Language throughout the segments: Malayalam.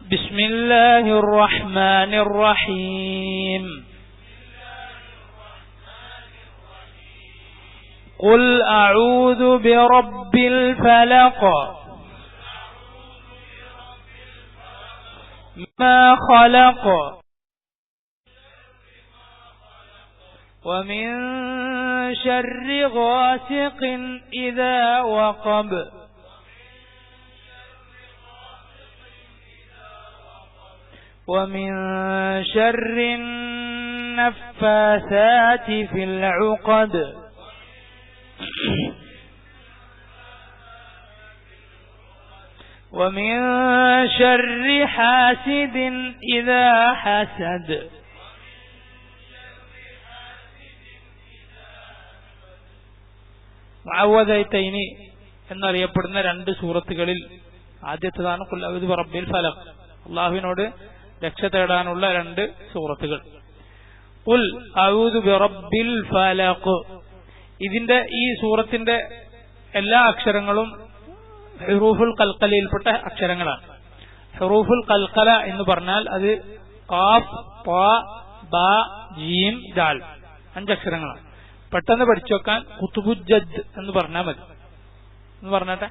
بسم الله الرحمن الرحيم. قل أعوذ برب الفلق. ما خلق. ومن شر غاسق إذا وقب. ومن شر النفاثات في العقد ومن شر حاسد إذا حسد മുഅവ്വദൈതൈനി എന്നറിയപ്പെടുന്ന രണ്ട് സൂറത്തുകളിൽ ആദ്യത്തേതാണ് ഖുൽ അഊദു ബിറബ്ബിൽ ഫലഖ് അള്ളാഹുവിനോട് രക്ഷ തേടാനുള്ള രണ്ട് സൂറത്തുകൾ. ഉൽ ബിറബ്ബിൽ ഫലഖ്. ഇതിന്റെ ഈ സൂറത്തിന്റെ എല്ലാ അക്ഷരങ്ങളും ഹെറൂഫുൽ കൽക്കലയിൽപ്പെട്ട അക്ഷരങ്ങളാണ്. ഹെറൂഫുൽ കൽക്കല എന്ന് പറഞ്ഞാൽ അത് കാഫ് പ ജീം ദാൽ അഞ്ചക്ഷരങ്ങളാണ്. പെട്ടെന്ന് പഠിച്ചു വെക്കാൻ കുത്തുബുജദ് എന്ന് പറഞ്ഞാൽ മതി. എന്ന് പറഞ്ഞാട്ടെ?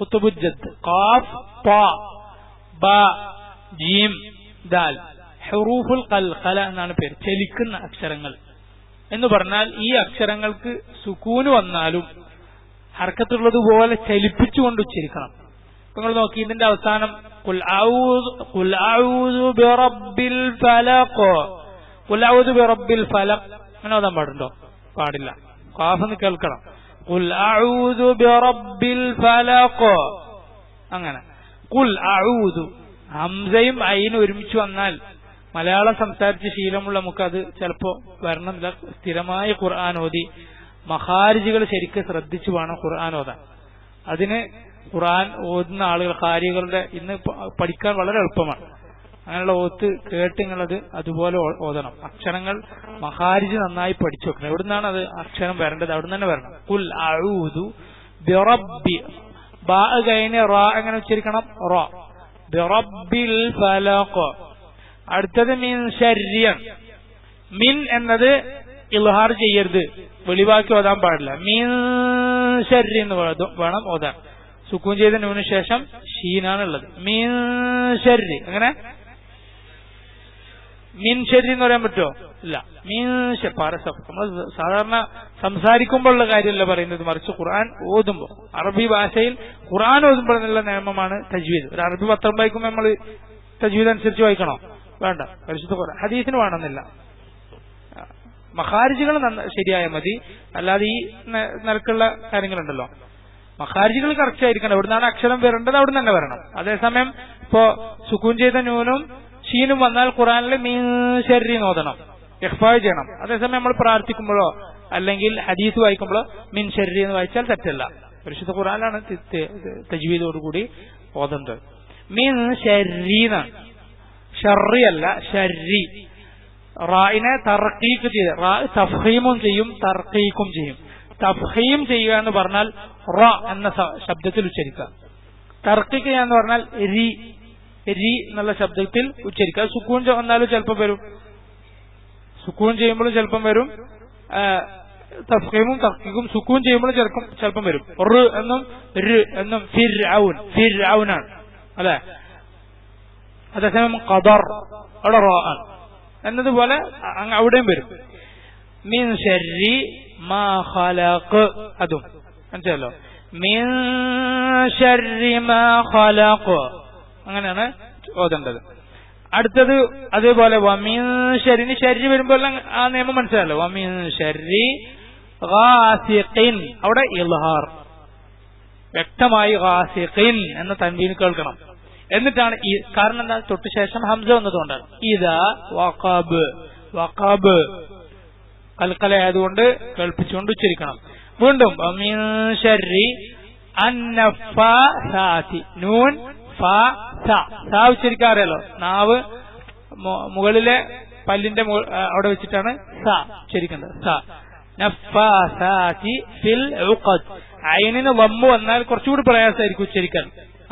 കുത്തുബുജദ് കാഫ് പ ജീം ദാൽ ഹുറൂഫുൽ കൽഖല എന്നാണ് പേര്. ചലിക്കുന്ന അക്ഷരങ്ങൾ. എന്ന് പറഞ്ഞാൽ ഈ അക്ഷരങ്ങൾക്ക് സുക്കൂന് വന്നാലും ഹർക്കത്തുള്ളതുപോലെ ചലിപ്പിച്ചുകൊണ്ട് ഉച്ചരിക്കണം. ഇപ്പൊ നിങ്ങൾ നോക്കി ഇതിന്റെ അവസാനം അങ്ങനെ ഓതാൻ പാടുണ്ടോ? പാടില്ല. കാഫെന്ന് കേൾക്കണം. അങ്ങനെ. ഹംസയും അയിനും ഒരുമിച്ച് വന്നാൽ മലയാളം സംസാരിച്ച് ശീലമുള്ള നമുക്കത് ചിലപ്പോ വരണമെന്നില്ല. സ്ഥിരമായ ഖുർആൻ ഓതി മഹാരിജികൾ ശരിക്കും ശ്രദ്ധിച്ചു വേണം ഖുർആൻ ഓതാൻ. അതിന് ഖുർആൻ ഓതുന്ന ആളുകൾ ഹാരികളുടെ ഇന്ന് പഠിക്കാൻ വളരെ എളുപ്പമാണ്. അങ്ങനെയുള്ള ഓത്ത് കേട്ടിങ്ങളത് അതുപോലെ ഓതണം. അക്ഷരങ്ങൾ മഹാരിജ് നന്നായി പഠിച്ചു വെക്കണം. എവിടെ നിന്നാണ് അത് അക്ഷരം വരേണ്ടത്? അവിടെ തന്നെ വരണം. കുൽ റാ എങ്ങനെ ഉച്ചരിക്കണം? റോ. ബിറബ്ബിൽ ഫലഖ്. അടുത്തത് മിൻ ശര്യൻ. മിൻ എന്നത് ഇൽഹാർ ചെയ്യരുത്. വെളിവാക്കി ഓതാൻ പാടില്ല. മീൻ ശരി എന്ന് വേണം- ഓതാൻ. സുക്കൂൻ ചെയ്ത നൂന് ശേഷം ഷീനാണുള്ളത് മീൻ ശരി. അങ്ങനെ മീൻ ശരി എന്ന് പറയാൻ പറ്റുമോ? ഇല്ല. മീൻ പാരസം നമ്മൾ സാധാരണ സംസാരിക്കുമ്പോഴുള്ള കാര്യമല്ല പറയുന്നത്. മറിച്ച് ഖുർആൻ ഓതുമ്പോൾ അറബി ഭാഷയിൽ ഖുർആൻ എന്നുള്ള നിയമമാണ് തജ്വീദ്. ഒരു അറബി പത്രം വായിക്കുമ്പോൾ നമ്മൾ തജ്വീദ് അനുസരിച്ച് വായിക്കണോ? വേണ്ട. പരിശുദ്ധ ഖുർആൻ. ഹദീസിന് വേണമെന്നില്ല. മഹാരിജികൾ ശരിയായ മതി. അല്ലാതെ ഈ നിലക്കുള്ള കാര്യങ്ങളുണ്ടല്ലോ. മഹാരിജികൾ കറക്റ്റ് ആയിരിക്കണം. എവിടുന്നാണ് അക്ഷരം വരേണ്ടത് അവിടെ തന്നെ വരണം. അതേസമയം ഇപ്പോ സുക്കൂൻ ചെയ്ത ന്യൂനും ഷീനും വന്നാൽ ഖുറാനിൽ ശരീരം നോതണം. എക്സ്പയർ ചെയ്യണം. അതേസമയം നമ്മൾ പ്രാർത്ഥിക്കുമ്പോഴോ അല്ലെങ്കിൽ ഹദീസ് വായിക്കുമ്പോഴോ മീൻ ശരീരം എന്ന് വായിച്ചാൽ തെറ്റല്ല. പരിശുദ്ധ തി- തജ്വീദോടുകൂടി ഓതുന്നത്. മീൻ ശരീന്നാണ് ഷറി അല്ല ഷരി റായിനെ തർക്കീക്ക് ചെയ്ത് തഫീമും ചെയ്യും തർക്കീക്കും ചെയ്യും. തഫീം ചെയ്യുക എന്ന് പറഞ്ഞാൽ റ എന്ന ശബ്ദത്തിൽ ഉച്ചരിക്കുക. തർക്കിക്കുക എന്ന് പറഞ്ഞാൽ രി. രി എന്നുള്ള ശബ്ദത്തിൽ ഉച്ചരിക്കുക. സുക്കൂൻ ചെ- വന്നാലും ചിലപ്പം വരും. സുക്കൂൻ ചെയ്യുമ്പോഴും ചിലപ്പം വരും. തഫീമും തർക്കീക്കും സുക്കൂൻ ചെയ്യുമ്പോഴും ചിലപ്പം ചിലപ്പം വരും. റ് എന്നും ര് എന്നും ഫിർ ഔൻ ഫിർ ഔനാണ് അല്ലെ? അതേസമയം ഖദർ അവിടെ റോ ആണ്. എന്നതുപോലെ അവിടെയും വരും. മിൻ ഷെരി മാ ഖലഖ് അതും. മനസ്സിലല്ലോ മിൻ ഷെരി മാ ഖലഖ്. അങ്ങനെയാണ് ഓതേണ്ടത് അടുത്തത് അതേപോലെ വമീൻ ഷരിന് ശരി വരുമ്പോൾ ആ നിയമം മനസ്സിലല്ലോ വമീൻ ഗാസിഖിൻ അവിടെ ഇൽഹാർ. വ്യക്തമായി ഗാസിഖിൻ എന്ന തൻവീൻ കേൾക്കണം. എന്നിട്ടാണ് ഈ കാരണം എന്താ? തൊട്ട് ശേഷം ഹംസ വന്നതുകൊണ്ടാണ് ഇതാ വഖാബ്. വഖാബ്. കൽക്കല ആയതുകൊണ്ട് കേൾപ്പിച്ചുകൊണ്ട് ഉച്ചരിക്കണം. വീണ്ടും നൂൻ ഫ സ നാവ് മുകളിലെ പല്ലിന്റെ അവിടെ വെച്ചിട്ടാണ് സ ഉച്ചരിക്കേണ്ടത് നഫാസാതി ഫിൽ അയിനിന് വമ്മു വന്നാൽ കുറച്ചുകൂടി പ്രയാസമായിരിക്കും ഉച്ചരിക്കാൻ.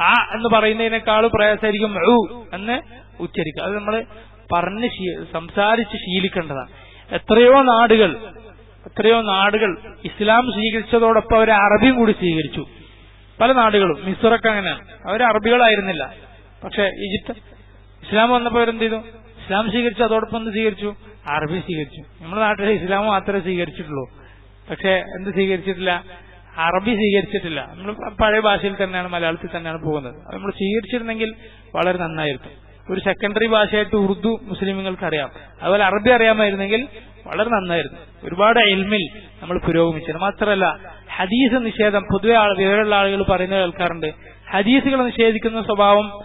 ആ എന്ന് പറയുന്നതിനേക്കാൾ പ്രയാസമായിരിക്കും എന്ന് ഉച്ചരിക്കുക. അത് നമ്മൾ പറഞ്ഞ് സംസാരിച്ച് ശീലിക്കേണ്ടതാണ്. എത്രയോ നാടുകൾ എത്രയോ നാടുകൾ ഇസ്ലാം സ്വീകരിച്ചതോടൊപ്പം അവർ അറബിയും കൂടി സ്വീകരിച്ചു. പല നാടുകളും മിസോറൊക്കെ അങ്ങനെയാണ് അവർ അറബികളായിരുന്നില്ല. പക്ഷെ ഈജിപ്ത് ഇസ്ലാം വന്നപ്പോൾ അവരെന്ത് ചെയ്തു? ഇസ്ലാം സ്വീകരിച്ചു അതോടൊപ്പം എന്ത് സ്വീകരിച്ചു? അറബി സ്വീകരിച്ചു. നമ്മുടെ നാട്ടിലെ ഇസ്ലാം മാത്രമേ സ്വീകരിച്ചിട്ടുള്ളൂ. പക്ഷെ എന്ത് സ്വീകരിച്ചിട്ടില്ല? അറബി സ്വീകരിച്ചിട്ടില്ല. നമ്മൾ പഴയ ഭാഷയിൽ തന്നെയാണ് മലയാളത്തിൽ തന്നെയാണ് പോകുന്നത്. അത് നമ്മൾ സ്വീകരിച്ചിരുന്നെങ്കിൽ വളരെ നന്നായിരുന്നു. ഒരു സെക്കൻഡറി ഭാഷയായിട്ട് ഉറുദു മുസ്ലിമുകൾക്ക് അറിയാം അതുപോലെ അറബി അറിയാമായിരുന്നെങ്കിൽ വളരെ നന്നായിരുന്നു. ഒരുപാട് എൽമിൽ നമ്മൾ പുരോഗമിച്ചത് മാത്രമല്ല ഹദീസ് നിഷേധം. പൊതുവെ ആൾ- വിവരമുള്ള ആളുകൾ പറയുന്നത് കേൾക്കാറുണ്ട്. ഹദീസുകൾ നിഷേധിക്കുന്ന സ്വഭാവം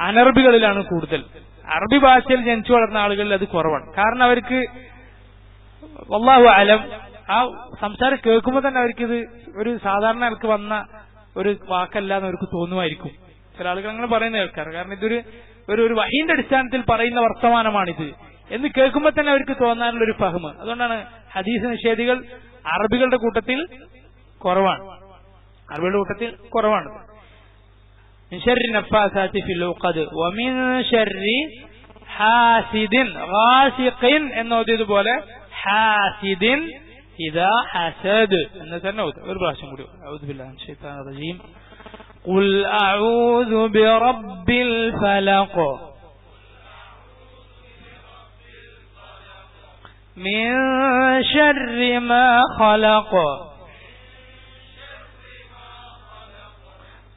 അനർബികളിലാണ് കൂടുതൽ. അറബി ഭാഷയിൽ ജനിച്ചു വളർന്ന ആളുകളിൽ അത് കുറവാണ്. കാരണം അവർക്ക് വല്ലാഹു അലം. ആ സംസാരം കേൾക്കുമ്പോൾ തന്നെ അവർക്കിത് ഒരു സാധാരണ ആൾക്ക് വന്ന ഒരു വാക്കല്ല എന്ന് അവർക്ക് തോന്നുമായിരിക്കും. ചില ആളുകൾ അങ്ങനെ പറയുന്ന കേൾക്കാറ്. കാരണം ഇതൊരു ഒരു ഒരു വഹീന്റെ അടിസ്ഥാനത്തിൽ പറയുന്ന വർത്തമാനമാണിത്. എന്ന് കേൾക്കുമ്പോൾ തന്നെ അവർക്ക് തോന്നാനുള്ള ഒരു ഫഹമ അതുകൊണ്ടാണ് ഹദീസ് നിഷേധികൾ അറബികളുടെ കൂട്ടത്തിൽ കുറവാണ് അറബികളുടെ കൂട്ടത്തിൽ കുറവാണ് من شر النفاثات في العقد ومن شر حاسد غاسق എന്ന് ഓതിയതുപോലെ ഹാസിദിൻ ഇതാ ഹസദ് എന്ന് തന്നെ ഓതും ഒരു പ്രാവശ്യം കൂടി أعوذ بالله من الشيطان الرجيم قل أعوذ برب الفلق من شر ما خلق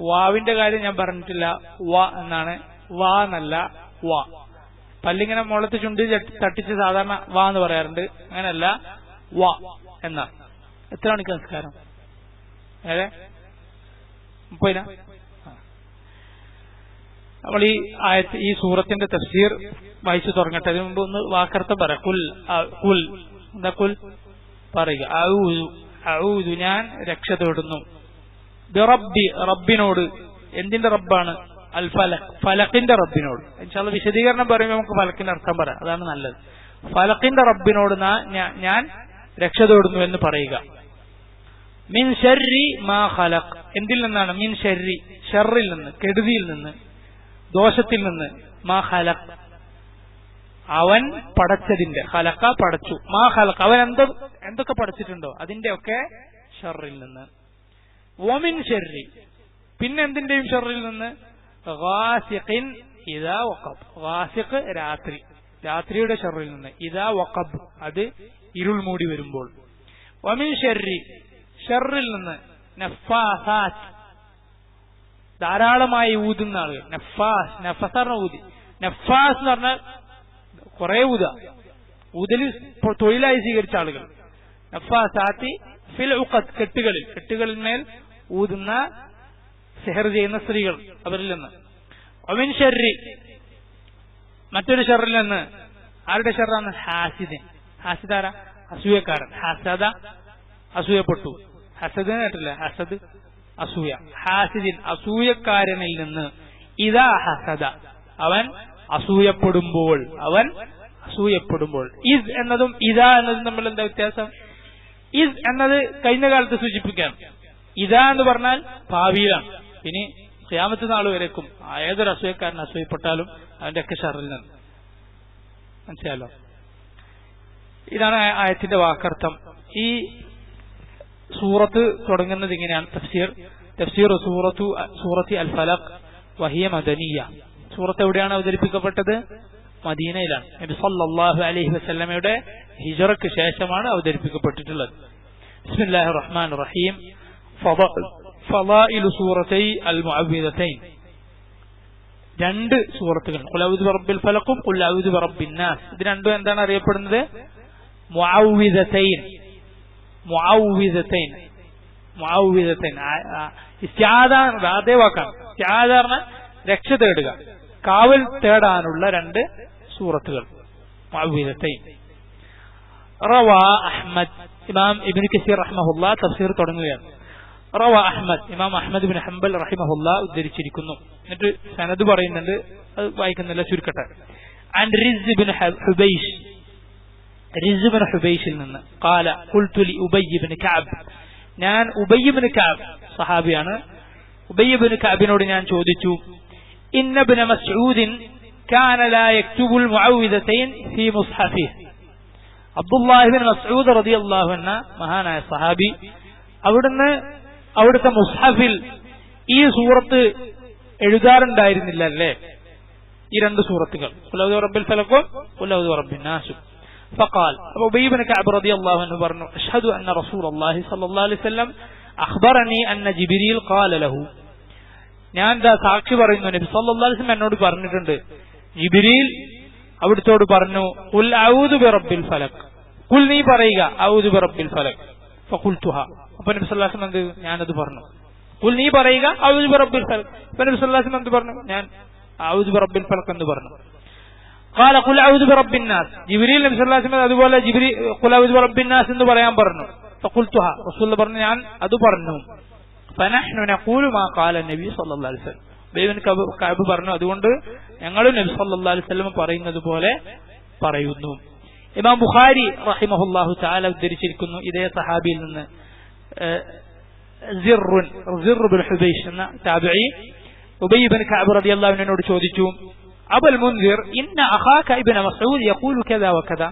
വാവിന്റെ കാര്യം ഞാൻ പറഞ്ഞിട്ടില്ല. വ എന്നാണ്. വാ എന്നല്ല വ. പല്ലിങ്ങനെ മുളത്ത് ചുണ്ടി തട്ടിച്ച് സാധാരണ വാ എന്ന് പറയാറുണ്ട്. അങ്ങനെയല്ല വാ എന്നാ. എത്ര മണിക്ക് നമസ്കാരം ഏതെ മുപ്പതിന. നമ്മൾ ഈ ആയത്ത് ഈ സൂറത്തിന്റെ തഫ്സീർ വായിച്ചു തുടങ്ങട്ടെ. അതിന് മുമ്പ് ഒന്ന് വാക്കർത്ഥം പറ. കുൽ കുൽ. എന്താ കുൽ? പറയുക. ഞാൻ രക്ഷ തേടുന്നു. ബിറബ്ബി റബ്ബിനോട്. എന്തിന്റെ റബ്ബാണ്? അൽ ഫലഖ് ഫലക്കിന്റെ റബ്ബിനോട്. ഇൻഷാല്ല വിശദീകരണം പറയുമ്പോൾ നമുക്ക് ഫലക്കിന്റെ അർത്ഥം പറയാം. അതാണ് നല്ലത്. ഫലക്കിന്റെ റബ്ബിനോട് ഞാൻ രക്ഷ തേടുന്നു എന്ന് പറയുക. മിൻ ഷെറി മാ ഖലഖ്. എന്തിൽ നിന്നാണ്? മിൻ ഷെറി ഷെറിൽ നിന്ന് കെടുതിയിൽ നിന്ന് ദോഷത്തിൽ നിന്ന്. മാ ഖലഖ്. അവൻ പടച്ചതിന്റെ. ഖലക്ക പടച്ചു. മാ ഖലഖ്. അവൻ എന്തോ എന്തൊക്കെ പടച്ചിട്ടുണ്ടോ? അതിന്റെ ഒക്കെ ഷെറിൽ നിന്ന്. വമിൻ ഷർരി പിന്നെ എന്തിന്റെയും ഷർറിൽ നിന്ന്? ഗാസിഖിൻ ഇതാ വഖബ്. ഗാസിഖ് രാത്രി. രാത്രിയുടെ ഷെറിൽ നിന്ന്. ഇതാ വക്കബ് അത് ഇരുൾ മൂടി വരുമ്പോൾ. വമിൻ ഷെറി ഷെറിൽ നിന്ന്. നഫാസാത്ത് ധാരാളമായി ഊതുന്ന ആളുകൾ. നഫാസ് നഫസ് പറഞ്ഞ ഊതി. നഫാസ് എന്ന് പറഞ്ഞാൽ കുറെ ഊത ഊതൽ തൊഴിലായി സ്വീകരിച്ച ആളുകൾ. നഫാസാത്തി ഫിൽ ഉഖത്ത് കെട്ടുകളിൽ. കെട്ടുകളിന്മേൽ ഊതുന്ന സെഹർ ചെയ്യുന്ന സ്ത്രീകൾ അവരിൽ നിന്ന്. ഒമിൻ ഷെറി മറ്റൊരു ഷെറിൽ നിന്ന്. ആരുടെ ഷെറാണ് ഹാസിദിൻ. ഹാസിദാര അസൂയക്കാരൻ. ഹസദ അസൂയപ്പെട്ടു. ഹസദ് കേട്ടില്ല ഹസദ് അസൂയ. ഹാസിദിൻ അസൂയക്കാരനിൽ നിന്ന്. ഇതാ ഹസദ. അവൻ അസൂയപ്പെടുമ്പോൾ അവൻ അസൂയപ്പെടുമ്പോൾ. ഇസ് എന്നതും ഇതാ എന്നതും തമ്മിൽ എന്താ വ്യത്യാസം? ഇസ് എന്നത് കഴിഞ്ഞ കാലത്ത് സൂചിപ്പിക്കാം. ഇതാ എന്ന് പറഞ്ഞാൽ ഭാവിയിലാണ്. ഇനി ക്യാമത്ത് നാൾ വരേക്കും. ഏതൊരു അസൂയക്കാരൻ അസൂയപ്പെട്ടാലും അവന്റെ ഒക്കെ ഷറിൽ നിന്ന് മനസ്സിലാലോ ഇതാണ് ആയത്തിന്റെ വാക്കർത്ഥം. ഈ സൂറത്ത് തുടങ്ങുന്നത് ഇങ്ങനെയാണ്. തഫ്സീർ. തഫ്സീർ സൂറത്തു സൂറത്തി അൽ ഫലഖ് വഹിയ മദനിയ. സൂറത്ത് എവിടെയാണ് അവതരിപ്പിക്കപ്പെട്ടത്? മദീനയിലാണ്. നബി സല്ലല്ലാഹു അലൈഹി വസല്ലമയുടെ ഹിജറയ്ക്ക് ശേഷമാണ് അവതരിപ്പിക്കപ്പെട്ടിട്ടുള്ളത്. ബിസ്മില്ലാഹിർ റഹ്മാനിർ റഹീം. മുഅവ്വിദതൈൻ രണ്ട് സൂറത്തുകൾ. ഖുലൗദു റബ്ബിൽ ഫലക്കും ഖുലൗദു ബിറബ്ബിൻ നാസ്. ഇത് രണ്ടും എന്താണ് അറിയപ്പെടുന്നത്? മുഅവ്വിദതൈൻ. മുഅവ്വിദതൈൻ. അതേ വാക്കാണ്. രക്ഷ തേടുക. കാവൽ തേടാനുള്ള രണ്ട് സൂറത്തുകൾ. മുഅവ്വിദത്തൈൻ റവ അഹ്മദ്. ഇമാം ഇബ്നു കസീർ അഹമ്മദ് തഫ്സീർ തുടങ്ങുകയാണ്. റവ അഹ്മദ് ഇമാം അഹ്മദ് ബിൻ ഹംബൽ റഹിമഹുല്ല ഉദ്ധരിച്ചിരിക്കുന്നു എന്നിട്ട് സനദ് പറയുന്നുണ്ട് അത് വായിക്കുന്നില്ല ചുരുക്കട്ടെ and Riz bin Hubaish Riz bin ഹുബൈഷിൽ നിന്ന് قال قلت لأبي بن كعب ഞാൻ Ubayy bin Kaab സഹാബിയാണ് Ubayy bin കഅബിനോട് ഞാൻ ചോദിച്ചു ഇന്ന ഇബ്ന മസ്ഊദിൻ كان لا يكتب المعوذتين في مصحفه അബ്ദുല്ലാഹിബിൻ മസ്ഊദ് റളിയല്ലാഹു അൻഹ മഹാനായ സഹാബി അവിടുന്ന് അവിടുത്തെ മുസ്ഹഫിൽ ഈ സൂറത്ത് എഴുതാറുണ്ടായിരുന്നില്ല അല്ലേ ഈ രണ്ട് സൂറത്തുകൾ ഉലൗദ് റബ്ബിൽ ഫലക്കും ഉലൗദ് റബ്ബിൻ നാസും فقال أبو بي بن كعب رضي الله عنه برنو أشهد أن رسول الله صلى الله عليه وسلم أخبرني أن جبريل قال له ഞാൻ ദാ സാക്ഷി പറയുന്നു നബി സല്ലല്ലാഹു അലൈഹി വസല്ലം എന്നോട് പറഞ്ഞിട്ടുണ്ട് ജിബ്രീൽ അവിടുത്തോട് പറഞ്ഞു കുൽ ഔദു ബി റബ്ബിൽ ഫലക് കുൽ നീ പറയുക ഔദു ബി റബ്ബിൽ ഫലക് ഫഖുൽതുഹ അപ്പോൾ നബി സല്ലല്ലാഹു അലൈഹി വസല്ലം എന്ത് ഞാനത് പറഞ്ഞു കുൽ നീ പറയുക ഔദു ബി റബ്ബിൽ ഫലക് അപ്പോൾ നബി സല്ലല്ലാഹു അലൈഹി വസല്ലം എന്ത് പറഞ്ഞു ഞാൻ ഔദു ബി റബ്ബിൽ ഫലക് എന്ന് പറഞ്ഞു قال قل اعوذ برب الناس ജിബ്രീൽ നബി സല്ലല്ലാഹു അലൈഹി വസല്ലം അതുപോലെ ജിബ്രീ ഖുൽ അഊദു ബിറബ്ബിൻ നാസ് എന്ന് പറയാൻ പറഞ്ഞു ഫഖുൽതുഹ റസൂൽ പറഞ്ഞു ഞാൻ അത് പറഞ്ഞു ഫനഹ്നു നഖൂലു മാ ഖാല നബി സല്ലല്ലാഹു അലൈഹി വസല്ലം ബൈബിൻ കഅബ് പറഞ്ഞു അതുകൊണ്ട് ഞങ്ങൾ നബി സല്ലല്ലാഹു അലൈഹി വസല്ലം പറയുന്നത് പോലെ പറയുന്നു ഇമാം ബുഖാരി റഹിമഹുല്ലാഹു തആല ഉദ്ധരിച്ചിരിക്കുന്നു ഇതേ സഹാബിയിൽ നിന്ന്. ഹുബൈഷ് എന്ന താബിഈ ഉബൈ ബിൻ കഅബ് റളിയല്ലാഹു അൻഹുവിനോട് ചോദിച്ചു അബൽ മുൻസിർ ഇന്ന അഖാക ഇബ്ന മസ്ഊദ് യഖൂലു കദാ വകദാ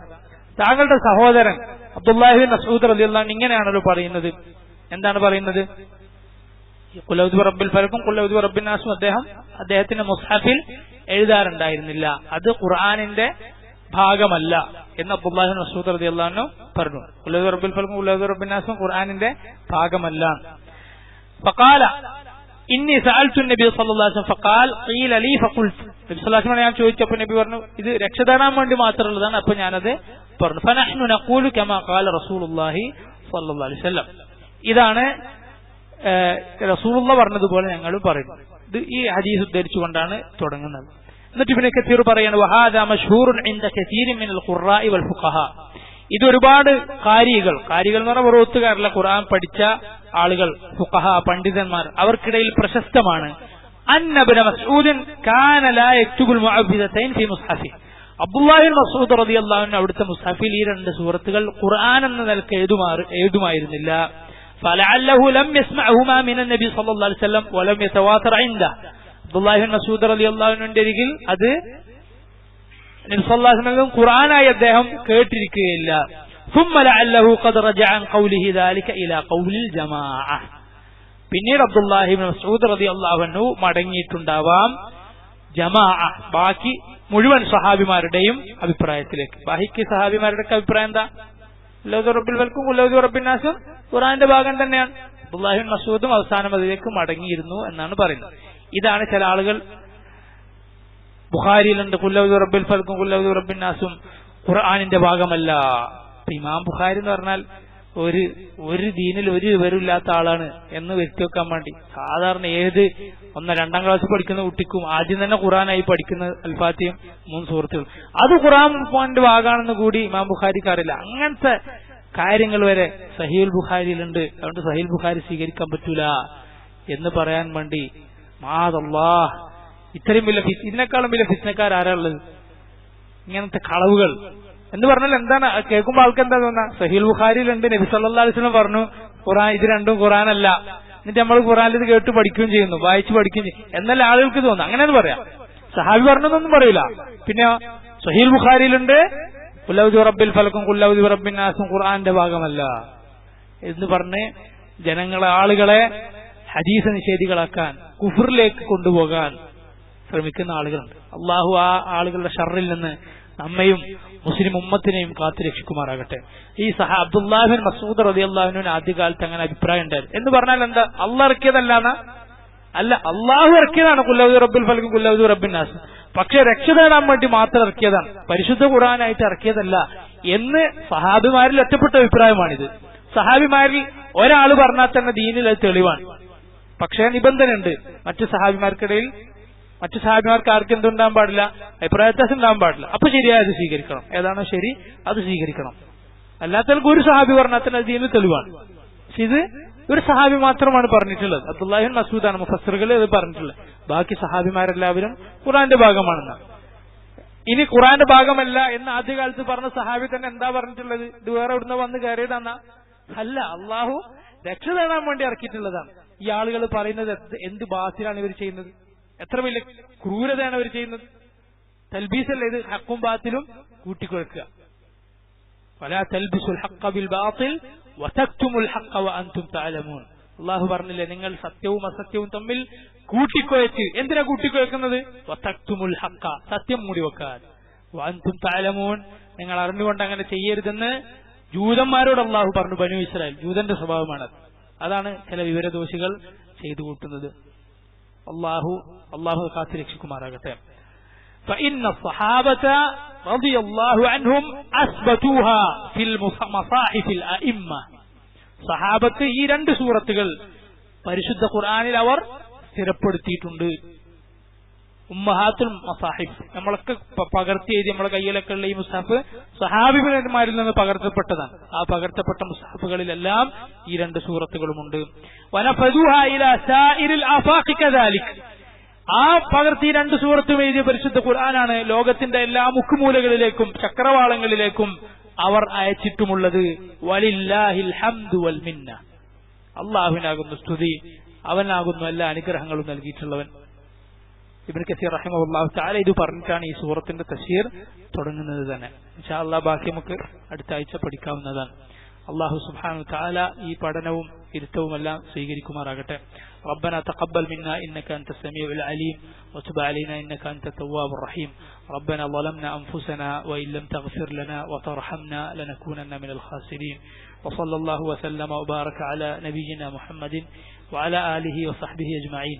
താങ്കളുടെ സഹോദരൻ അബ്ദുല്ലാഹി മസ്ഊദ് റളിയല്ലാഹു ഇങ്ങനെയാണല്ലോ പറയുന്നത്. എന്താണ് പറയുന്നത്? കുലൗദ് റബ്ബിൽ ഫലക്കും കുലൗദ് റബ്ബിൻ നാസും. അദ്ദേഹം അദ്ദേഹത്തിന്റെ മുസ്ഹഫിൽ എഴുതാറുണ്ടായിരുന്നില്ല. അത് ഖുർആനിന്റെ ഭാഗമല്ല എന്ന് അബ്ദുല്ലാഹി മസൂദ് റതി അള്ളഹാനു പറഞ്ഞു. ഉലഹ് റബ്ബുൽ ഫൽക്കും ഉലഹ് റബ്ബിനാസും ഖുർആാനിന്റെ ഭാഗമല്ല. ഫക്കാല ഇനി സഅൽതു നബി സല്ലാസ്ലം ഫക്കാൽ ഖീൽ അലി ഫഖുൽത്ത്. നബി സല്ലാസ്ലം ഞാൻ ചോദിച്ചപ്പോൾ നബി പറഞ്ഞു ഇത് രക്ഷ വേണ്ടി മാത്രമുള്ളതാണ്. അപ്പൊ ഞാനത് പറഞ്ഞു. ഫനഹ്നു നഖൂലു കമാ ഖാല റസൂലുള്ളാഹി സല്ലല്ലാഹു അലൈഹി വസല്ലം. ഇതാണ് റസൂലുള്ള പറഞ്ഞതുപോലെ ഞങ്ങൾ പറയുന്നു. ഇത് ഈ ഹദീസ് ഉദ്ധരിച്ചുകൊണ്ടാണ് തുടങ്ങുന്നത്. എന്നിട്ട് ഇബ്നു കത്തീർ പറയാണ് വഹാദ മഷ്ഹൂറുൻ ഇൻദ കസീരിൻ മിനൽ ഖുറാഇ വൽ ഫുഖഹ ഇത് ഒരുപാട് കാരികൾ കാരികൾ എന്ന് പറഞ്ഞാൽ വെറുത്തുകാരല്ല ഖുർആൻ പഠിച്ച ആളുകൾ ഫുഖഹ പണ്ഡിതന്മാർ അവർക്കിടയിൽ പ്രശസ്തമാണ് അന്നബിന് മസ്ഊദിൻ കാന ലാ യക്തുബുൽ മുഅവ്വിദതൈൻ ഫി മുസ്ഹഫി അബ്ദുല്ലാഹിബിൻ മസ്ഊദ് റളിയല്ലാഹു അൻഹു അവിടുത്തെ മുസ്ഹഫിൽ ഈ രണ്ട് സൂറത്തുകൾ ഖുർആൻ എന്ന നിലക്ക് എഴുതുമാറ് എഴുതുമായിരുന്നില്ല فلعله لم يسمعهما من النبي صلى الله عليه وسلم ولم يتواتر عنده അബ്ദുല്ലാഹിൻ മസൂദ് അലി അള്ളാഹുവിന്റെ അരികിൽ അത് നിസ്വല്ലാഹിനും ഖുറാനായി അദ്ദേഹം കേട്ടിരിക്കുകയില്ല. പിന്നീട് അബ്ദുല്ലാഹി മസൂദ് റതി അള്ളാഹു മടങ്ങിയിട്ടുണ്ടാവാം ജമാ ബാക്കി മുഴുവൻ സഹാബിമാരുടെയും അഭിപ്രായത്തിലേക്ക്. ബാഹിക്ക് സഹാബിമാരുടെ അഭിപ്രായം എന്താ? ഉല്ലൗദ് റബ്ബിൽ വൽക്കും ഉല്ലൗദ് റബ്ബിനാസും ഖുറാന്റെ ഭാഗം തന്നെയാണ്. അബ്ദുല്ലാഹിൻ മസൂദും അവസാനം അതിലേക്ക് മടങ്ങിയിരുന്നു എന്നാണ് പറയുന്നത്. ഇതാണ് ചില ആളുകൾ ബുഖാരിയിലുണ്ട് കുല്ലൗദ് റബ്ബിൽ ഫൽക്കും കുല്ലൗദ് റബ്ബിൻ നാസും. ഖുർആാനിന്റെ ഭാഗമല്ല. ഇമാം ബുഖാരി എന്ന് പറഞ്ഞാൽ ഒരു ഒരു ദീനിൽ ഒരു വിവരമില്ലാത്ത ആളാണ് എന്ന് വ്യക്തി വെക്കാൻ വേണ്ടി. സാധാരണ ഏത് ഒന്ന് രണ്ടാം ക്ലാസ് പഠിക്കുന്ന കുട്ടിക്കും ആദ്യം തന്നെ ഖുറാനായി പഠിക്കുന്ന അൽഫാത്തിയും മൂന്ന് സുഹൃത്തുക്കൾ അത് ഖുറാൻ പോയിന്റ് ഭാഗമാണെന്ന് കൂടി ഇമാം ബുഖാരിക്ക് അറിയില്ല. അങ്ങനത്തെ കാര്യങ്ങൾ വരെ സഹീൽ ബുഖാരിയിലുണ്ട്. അതുകൊണ്ട് സഹീൽ ബുഖാരി സ്വീകരിക്കാൻ പറ്റൂല എന്ന് പറയാൻ വേണ്ടി മാതല്ലാ ഇത്രയും വലിയ ഫിസ് ഇതിനേക്കാളും വലിയ ഉള്ളത് ഇങ്ങനത്തെ കളവുകൾ. എന്ന് പറഞ്ഞാൽ എന്താണ്? കേൾക്കുമ്പോൾ ആൾക്ക് എന്താ തോന്നാ? സഹീൽ ബുഖാരിയിലുണ്ട് നബി സല്ലാ അലിസ്ലം പറഞ്ഞു ഖുറാൻ ഇത് രണ്ടും ഖുറാനല്ല. എന്നിട്ട് നമ്മൾ ഖുറാനിൽ ഇത് കേട്ട് പഠിക്കുകയും ചെയ്യുന്നു വായിച്ച് പഠിക്കുകയും ചെയ്യും എന്നല്ല ആളുകൾക്ക് തോന്നുന്നു അങ്ങനെ പറയാം. സഹാബി പറഞ്ഞതൊന്നും പറയില്ല പിന്നെ സഹീൽ ബുഖാരിയിലുണ്ട് കുല്ലൗദ് റബ്ബിൽ ഫലക്കും കുല്ലൗദ് റബ്ബിൻ നാസും ഖുർആന്റെ ഭാഗമല്ല. എന്ന് പറഞ്ഞ് ജനങ്ങളെ ആളുകളെ ഹദീസ് നിഷേധികളാക്കാൻ കുഫറിലേക്ക് കൊണ്ടുപോകാൻ ശ്രമിക്കുന്ന ആളുകളുണ്ട്. അള്ളാഹു ആ ആളുകളുടെ ഷറിൽ നിന്ന് നമ്മയും മുസ്ലിം ഉമ്മത്തിനെയും കാത്തു രക്ഷിക്കുമാറാകട്ടെ. ഈ സഹ അബ്ദുല്ലാഹിൻ മസൂദ് റതി അള്ളാഹുവിന് ആദ്യകാലത്ത് അങ്ങനെ അഭിപ്രായം ഉണ്ടായിരുന്നു. എന്ന് പറഞ്ഞാൽ എന്താ? അള്ളാഹ് ഇറക്കിയതല്ലാന്ന? അല്ല അള്ളാഹു ഇറക്കിയതാണ് കുല്ലൗദ് റബ്ബുൽ ഫലക്കും കുല്ലൗദ് റബ്ബിൻ നാസ്. പക്ഷെ രക്ഷ നേടാൻ വേണ്ടി മാത്രം ഇറക്കിയതാണ്. പരിശുദ്ധ കൂടാനായിട്ട് ഇറക്കിയതല്ല എന്ന് സഹാബിമാരിൽ ഒറ്റപ്പെട്ട അഭിപ്രായമാണിത്. സഹാബിമാരിൽ ഒരാൾ പറഞ്ഞാൽ തന്നെ ദീനിൽ അത് തെളിവാണ്. പക്ഷേ നിബന്ധനയുണ്ട്. മറ്റു സഹാബിമാർക്കിടയിൽ മറ്റു സഹാബിമാർക്ക് ആർക്കും എന്തുണ്ടാകാൻ പാടില്ല. അഭിപ്രായ വ്യത്യാസം ഉണ്ടാകാൻ പാടില്ല. അപ്പൊ ശരിയായത് സ്വീകരിക്കണം. ഏതാണോ ശരി അത് സ്വീകരിക്കണം. അല്ലാത്തവർക്ക് ഒരു സഹാബി പറഞ്ഞാൽ തന്നെ ദീനിൽ തെളിവാണ്. പക്ഷെ ഇത് ഒരു സഹാബി മാത്രമാണ് പറഞ്ഞിട്ടുള്ളത്. അബ്ദുല്ലാഹിൻ മസൂദാണ് മുഫസറുകൾ അത് പറഞ്ഞിട്ടുള്ളത്. ബാക്കി സഹാബിമാരെല്ലാവരും ഖുറാന്റെ ഭാഗമാണെന്ന്. ഇനി ഖുറാന്റെ ഭാഗമല്ല എന്ന് ആദ്യകാലത്ത് പറഞ്ഞ സഹാബി തന്നെ എന്താ പറഞ്ഞിട്ടുള്ളത്? ഇത് വേറെ ഇവിടുന്ന് വന്ന് കയറിയതാന്നാ. അല്ല അള്ളാഹു രക്ഷ തേടാൻ വേണ്ടി ഇറക്കിയിട്ടുള്ളതാണ്. ഈ ആളുകൾ പറയുന്നത് എന്ത് ബാസിലാണ് ഇവർ ചെയ്യുന്നത്? എത്ര വലിയ ക്രൂരതയാണ് അവർ ചെയ്യുന്നത്? തൽബീസല്ല ഇത് ഹക്കും ബാത്തിലും കൂട്ടിക്കൊടുക്കുക. പല തൽബിസുൽ ഹക്കബിൽ ബാത്തിൽ വസക്തുമുൽ ഹക്ക അന്തും താലമൂൻ അള്ളാഹു പറഞ്ഞില്ലേ നിങ്ങൾ സത്യവും അസത്യവും തമ്മിൽ കൂട്ടിക്കുഴച്ച് എന്തിനാ കൂട്ടിക്കുഴക്കുന്നത് വസക്തുമുൽ ഹക്ക സത്യം മൂടി വെക്കാൻ. വാൻതും താലമോൻ നിങ്ങൾ അറിഞ്ഞുകൊണ്ട് അങ്ങനെ ചെയ്യരുതെന്ന് ജൂതന്മാരോട് അള്ളാഹു പറഞ്ഞു ബനു ഇസ്രായേൽ. ജൂതന്റെ സ്വഭാവമാണത്. അതാണ് ചില വിവരദോഷികൾ ചെയ്തു കൂട്ടുന്നത് അള്ളാഹു അള്ളാഹു കാത്തു രക്ഷിക്കുമാറാകട്ടെ فإن الصحابة رضي الله عنهم أثبتوها في المصاحف الأئمة സഹാബത്ത് ഈ രണ്ട് സൂറത്തുകൾ പരിശുദ്ധ ഖുർആനിൽ അവർ സ്ഥിരപ്പെടുത്തിയിട്ടുണ്ട് ഉമ്മഹാത്തുൽ മസാഹിബ് നമ്മളൊക്കെ പകർത്തി എഴുതി നമ്മളെ കയ്യിലൊക്കെ ഉള്ള ഈ മുസാഫ് സഹാബിമാരിൽ നിന്ന് പകർത്തപ്പെട്ടതാണ്. ആ പകർത്തപ്പെട്ട മുസാഫുകളിലെല്ലാം ഈ രണ്ട് സൂറത്തുകളുമുണ്ട്. ആ പകർത്തി രണ്ട് സൂറത്തും എഴുതിയ പരിശുദ്ധ ഖുർആനാണ് ലോകത്തിന്റെ എല്ലാ മുക്കുമൂലകളിലേക്കും ചക്രവാളങ്ങളിലേക്കും അവർ അയച്ചിട്ടുമുള്ളത്. വലില്ലാഹിൽ ഹംദു വൽ മിന്ന. അള്ളാഹുവിനാകുന്നു സ്തുതി. അവനാകുന്നു എല്ലാ അനുഗ്രഹങ്ങളും നൽകിയിട്ടുള്ളവൻ. ഇബിൻ കസീർ റഹിമഹുല്ലാഹു താല ഇത് പറഞ്ഞിട്ടാണ് ഈ സൂറത്തിന്റെ തഫ്സീർ തുടങ്ങുന്നത് തന്നെ ഇൻഷാ അള്ളാഹ് ബാക്കി നമുക്ക് അടുത്ത ആഴ്ച പഠിക്കാവുന്നതാണ് അള്ളാഹു സുബ്ഹാനഹു താല ഈ പഠനവും ഇരുത്തവുമെല്ലാം സ്വീകരിക്കുമാറാകട്ടെ ربنا تقبل منا إنك أنت السميع العليم وتب علينا إنك أنت التواب الرحيم ربنا ظلمنا أنفسنا وإن لم تغفر لنا وترحمنا لنكونن من الخاسرين وصلى الله وسلم وبارك على نبينا محمد وعلى آله وصحبه أجمعين